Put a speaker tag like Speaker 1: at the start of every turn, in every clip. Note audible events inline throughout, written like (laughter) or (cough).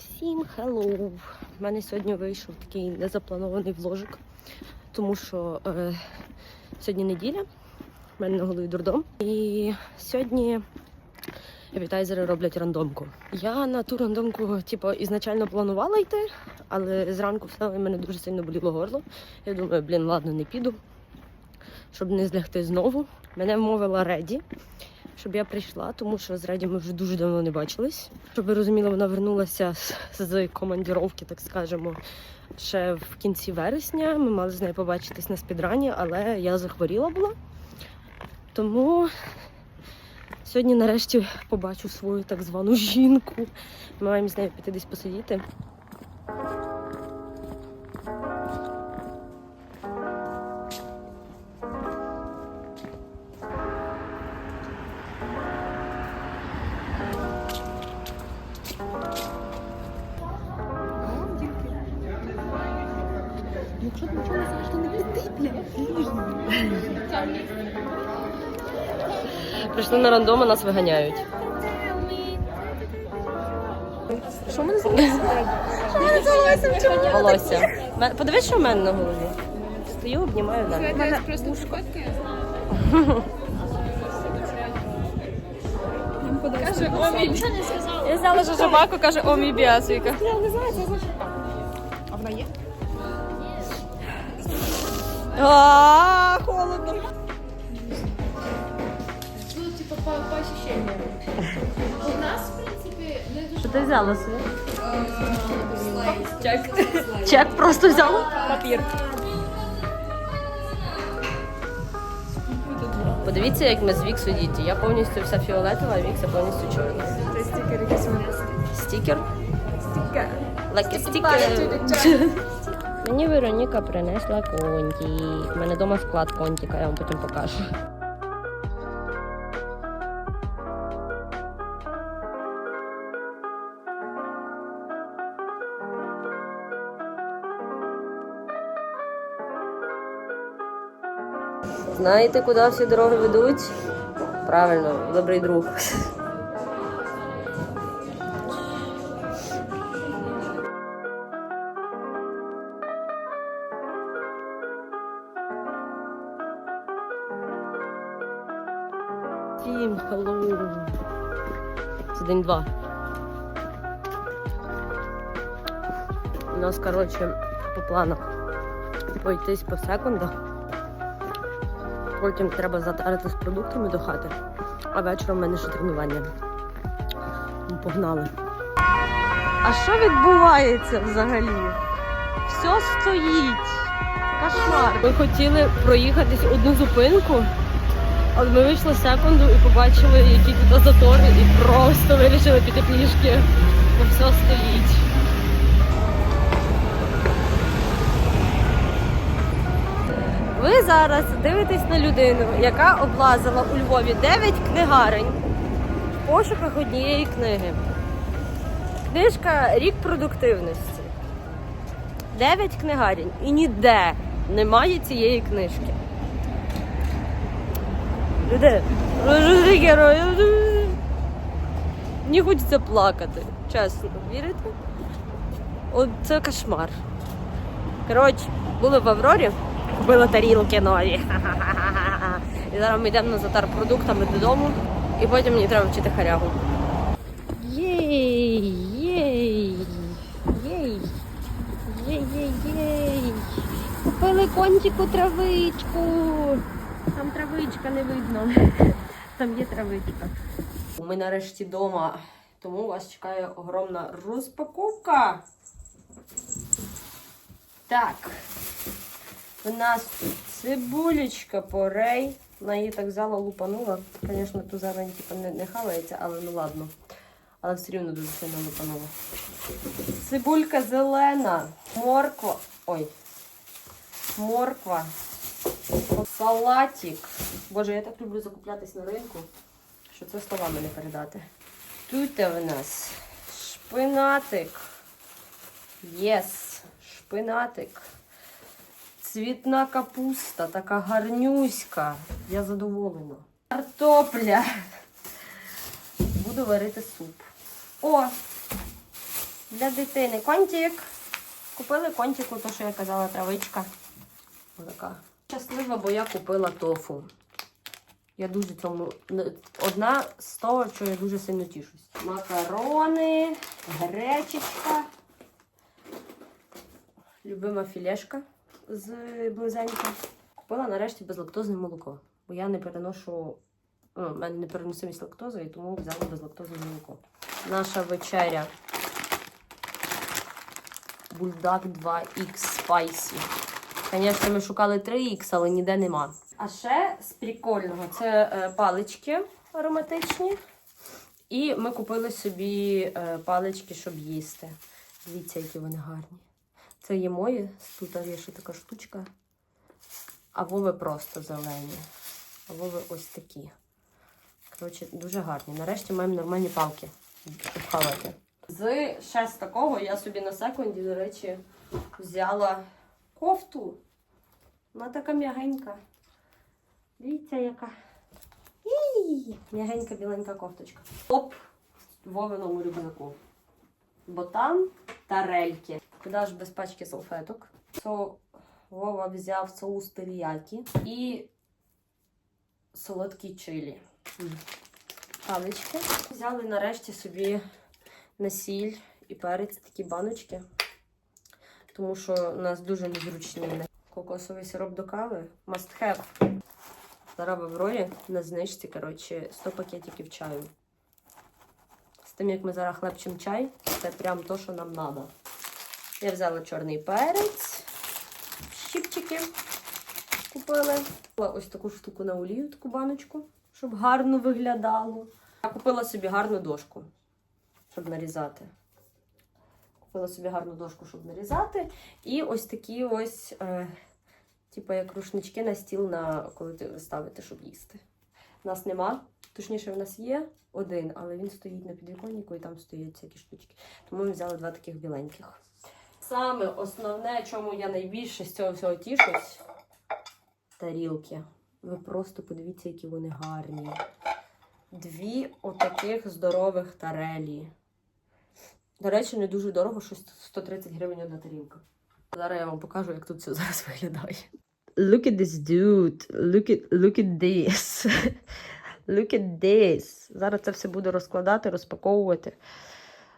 Speaker 1: Всім хеллоу! У мене сьогодні вийшов такий незапланований вложик, тому що е, сьогодні неділя, в мене на голові дурдом. І сьогодні епітайзери роблять рандомку. Я на ту рандомку, типу, ізначально планувала йти, але зранку встала і мене дуже сильно боліло горло. Я думаю, блін, ладно, не піду, щоб не злягти знову. Мене вмовила Реді щоб я прийшла, тому що з Реді ми вже дуже давно не бачились. Щоб ви розуміли, вона вернулася з, з командіровки, так скажемо, ще в кінці вересня. Ми мали з нею побачитись на спідрані, але я захворіла була. Тому сьогодні нарешті побачу свою так звану жінку. Ми маємо з нею піти десь посидіти.
Speaker 2: Якщо ти нічого не знаєш, то не піди, блядь.
Speaker 1: Прийшли на рандом, а нас виганяють.
Speaker 2: Що? Що ми називаємо? Чому?
Speaker 1: Волосся. Ме- Подивись, що в мене на голові. Стою, обнімаю навіть.
Speaker 2: Мене просто ушкодки. Каже, омі. Я взяла жожобаку, каже, омі біасвіка. Я не знаю, це за А вона є? А, холодно.
Speaker 3: Ну, типа, по, по ощущениям. У нас, в принципе, не дуже
Speaker 1: Що ти взяла собі?
Speaker 3: Чек.
Speaker 1: Чек просто взяла? Папір. Подивіться, як ми з Віксу діти. Я повністю вся фіолетова, а Вікса повністю чорна.
Speaker 2: Це стікер якийсь у мене.
Speaker 1: Стікер?
Speaker 2: Стікер.
Speaker 1: Like a sticker. Мені Вероніка принесла конті. У мене вдома склад контіка, я вам потім покажу. Знаєте, куди всі дороги ведуть? Правильно, добрий друг. Всім хеллоу. Це день два. У нас, коротше, по планах пройтись по секундах. Потім треба затарити з продуктами до хати. А вечором в мене ще тренування. Ну, Погнали. А що відбувається взагалі? Все стоїть. Кошмар. Ми хотіли проїхатись одну зупинку, але ми вийшли секунду і побачили, які тут затори, і просто вирішили піти пішки, бо все стоїть. Ви зараз дивитесь на людину, яка облазила у Львові 9 книгарень в пошуках однієї книги. Книжка Рік продуктивності. 9 книгарень. І ніде немає цієї книжки. Люди, ну що? Мені хочеться плакати, чесно, вірите? От це кошмар. Коротше, були в Аврорі, купили тарілки нові. І зараз ми йдемо на затар продуктами додому, і потім мені треба вчити харягу. Єй! Єй! Єй! Єй, єй, єй! Купили кончику травичку. Там травичка не видно. Там є травичка. Ми нарешті вдома, тому вас чекає огромна розпаковка. Так. У нас тут цибулечка порей. Вона її так взяла, лупанула. Звісно, ту зелень типу, не, не хавається, але ну ладно. Але все рівно дуже сильно лупанула. Цибулька зелена, морква. Ой. Морква. Салатик. Боже, я так люблю закуплятись на ринку, що це словами не передати. Тут в нас шпинатик. Єс, шпинатик. Цвітна капуста, така гарнюська. Я задоволена. Картопля. Буду варити суп. О! Для дитини контик. Купили контику, то, що я казала, травичка. Така. Щаслива, бо я купила тофу. Я дуже цьому одна з того, що я дуже сильно тішусь. Макарони, гречечка. Любима філешка з близенька. Купила нарешті безлактозне молоко, бо я не переношу. Ну, мене не переносимість лактози, і тому взяла безлактозне молоко. Наша вечеря. Бульдак 2X Spicy. Звісно, ми шукали 3X, але ніде нема. А ще з прикольного це е, палички ароматичні. І ми купили собі е, палички, щоб їсти. Дивіться, які вони гарні. Це є мої, тут є ще така штучка. А вови просто зелені. А вови ось такі. Коротше, дуже гарні. Нарешті маємо нормальні палки хавати. З ще з такого я собі на секунді, до речі, взяла кофту. Вона така м'ягенька. Дивіться, яка. М'ягенька біленька кофточка. Оп! Вовиному рюкзаку. Бо там тарельки. Куди ж без пачки салфеток? Со Вова взяв соус теріякі і солодкий чилі. Палички. Взяли нарешті собі на сіль і перець такі баночки. Тому що у нас дуже незручні. Кокосовий сироп до кави. Must have. Зараз в Аврорі на знижці, коротше, 100 пакетиків чаю. З тим, як ми зараз хлебчим чай, це прям то, що нам треба. Я взяла чорний перець, щіпчики купили. Ось таку штуку на олію, таку баночку, щоб гарно виглядало. Я купила собі гарну дошку, щоб нарізати. Купила собі гарну дошку, щоб нарізати. І ось такі ось, е, типу, як рушнички на стіл, на, коли ти ставити, щоб їсти. Нас нема. Точніше, в нас є один, але він стоїть на підвіконнику і там стоять всякі штучки. Тому ми взяли два таких біленьких. Саме основне, чому я найбільше з цього всього тішусь, тарілки. Ви просто подивіться, які вони гарні. Дві отаких здорових тарелі. До речі, не дуже дорого, щось 130 гривень одна тарілка. Зараз я вам покажу, як тут все (laughs) зараз виглядає. Look at this dude. Look at, look at this. (laughs) Look at this. Зараз це все буду розкладати, розпаковувати.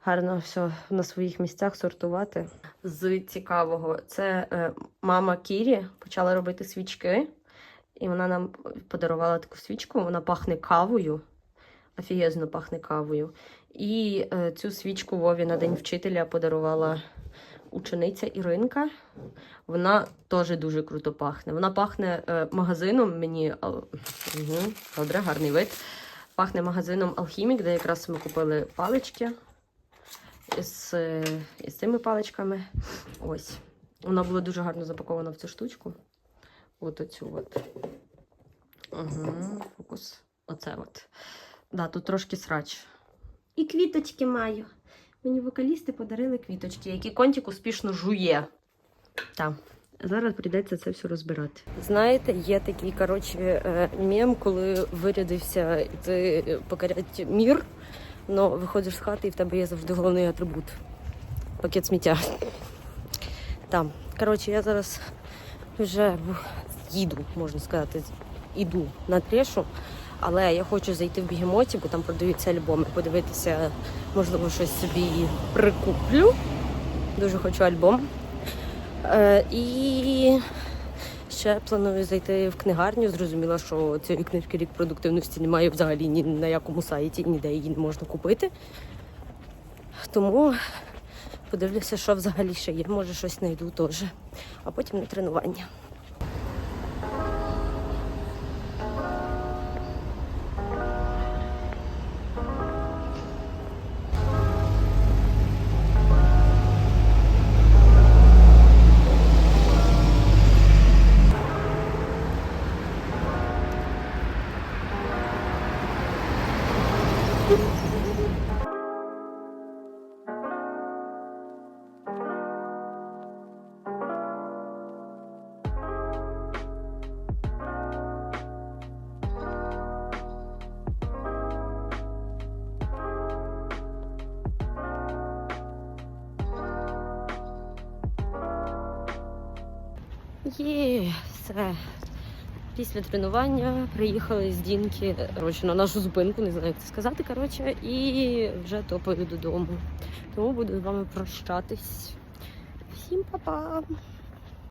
Speaker 1: Гарно все на своїх місцях сортувати. З цікавого, це е, мама Кірі почала робити свічки, і вона нам подарувала таку свічку. Вона пахне кавою. Офігезно пахне кавою. І е, цю свічку Вові на День вчителя подарувала учениця Іринка. Вона теж дуже круто пахне. Вона пахне е, магазином мені. а, Угу, добре, гарний вид. Пахне магазином Алхімік, де якраз ми купили палички із, е, із цими паличками. Ось. Вона була дуже гарно запакована в цю штучку. От оцю от. Угу, фокус. Оце от. Да, тут трошки срач. І квіточки маю. Мені вокалісти подарили квіточки, які контик успішно жує. Так. Зараз прийдеться це все розбирати. Знаєте, є такий коротше е, мем, коли вирядився і ти е, покорять мір, але виходиш з хати і в тебе є завжди головний атрибут пакет сміття. Там. Коротше, я зараз вже їду, можна сказати, іду на трешу. Але я хочу зайти в бігемоті, бо там продаються альбоми, подивитися, можливо, щось собі прикуплю. Дуже хочу альбом. Е, і ще планую зайти в книгарню. Зрозуміла, що цієї книжки рік продуктивності немає взагалі ні на якому сайті, ніде її не можна купити. Тому подивлюся, що взагалі ще є. Може, щось знайду теж. А потім на тренування. Є все. Після тренування приїхали з Дінки коротше, на нашу зупинку, не знаю, як це сказати. Коротше, і вже топаю додому. Тому буду з вами прощатись. Всім па-па!